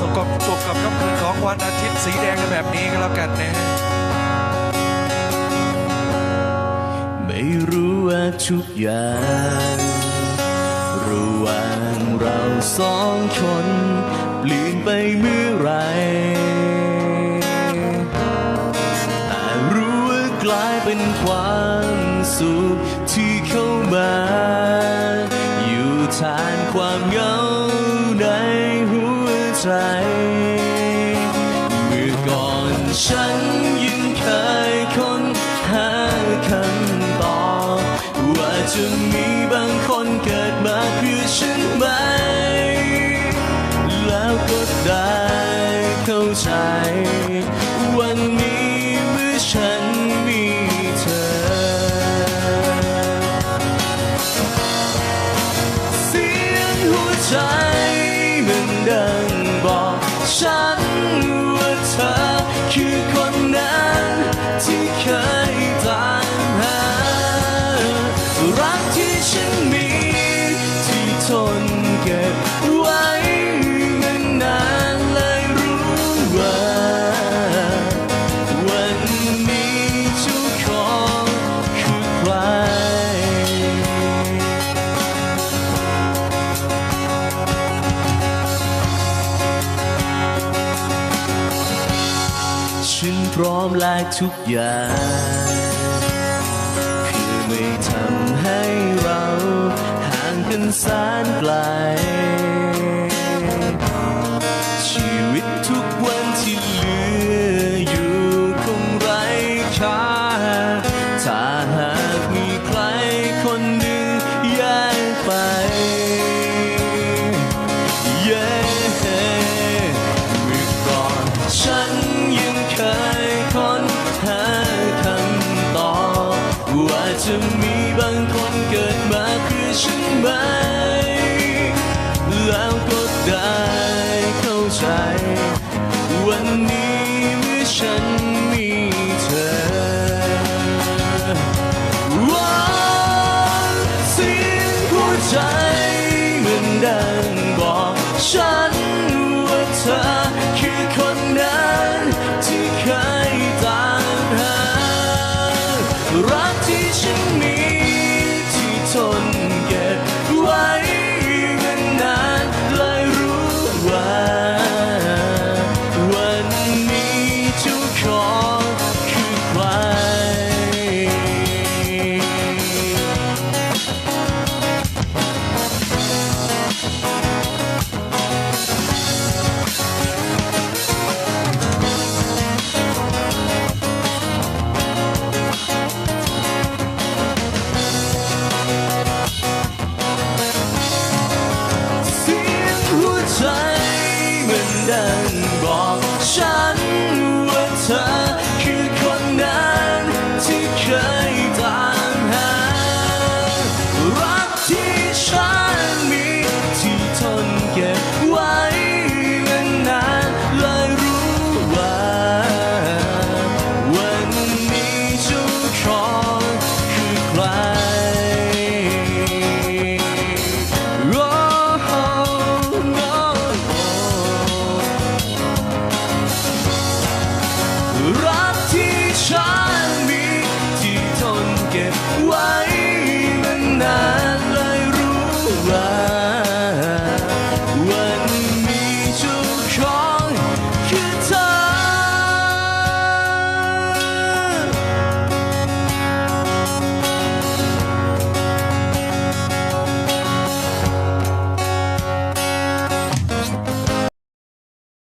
สมกับจบกับค่ำคืนของวันอาทิตย์สีแดงแบบนี้ก็แล้วกันนะไม่รู้ว่าทุกอย่างระหว่างเราสองคนเปลี่ยนไปเมื่อไรแต่รู้ว่ากลายเป็นความสุขที่เข้ามา อยู่ทานความ ใจ เมื่อก่อนฉันยังเคยค้นหาคำตอบว่าจะมีบางคนเกิดมาเพื่อฉันไหม แล้วก็ได้เข้าใจ คือคนนั้นที่เคยตามหารักที่ฉันมี ร้อมแลกทุกอย่างคือไม่ทำให้เราห่างกันแสนไกล ชีวิตทุกวันที่เหลืออยู่คงไร้ค่า จะมีบางคนเกิดมาคือฉันไหม แล้วก็ได้เข้าใจ วันนี้เมื่อฉันมีเธอ วันสิ้นหัวใจ ไว้นานเลยรู้ว่าวันนี้เจ้ขอคือใครรักที่ฉันมีที่ทนเก็บไว้